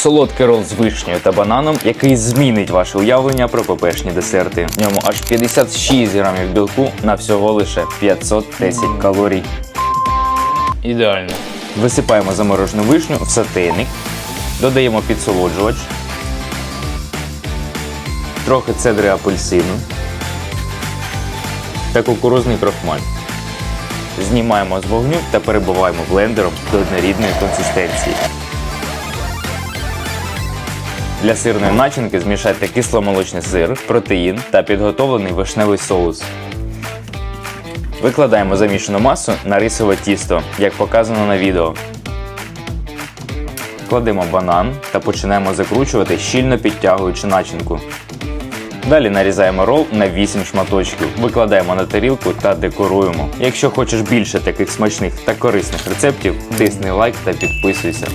Солодкий рол з вишнею та бананом, який змінить ваше уявлення про пепешні десерти. В ньому аж 56 грамів білку на всього лише 510 калорій. Ідеально. Висипаємо заморожену вишню в сотейник, додаємо підсолоджувач, трохи цедри апельсину та кукурузний крохмаль. Знімаємо з вогню та перебиваємо блендером до однорідної консистенції. Для сирної начинки змішайте кисломолочний сир, протеїн та підготовлений вишневий соус. Викладаємо замішану масу на рисове тісто, як показано на відео. Кладемо банан та починаємо закручувати, щільно підтягуючи начинку. Далі нарізаємо рол на 8 шматочків, викладаємо на тарілку та декоруємо. Якщо хочеш більше таких смачних та корисних рецептів, тисни лайк та підписуйся.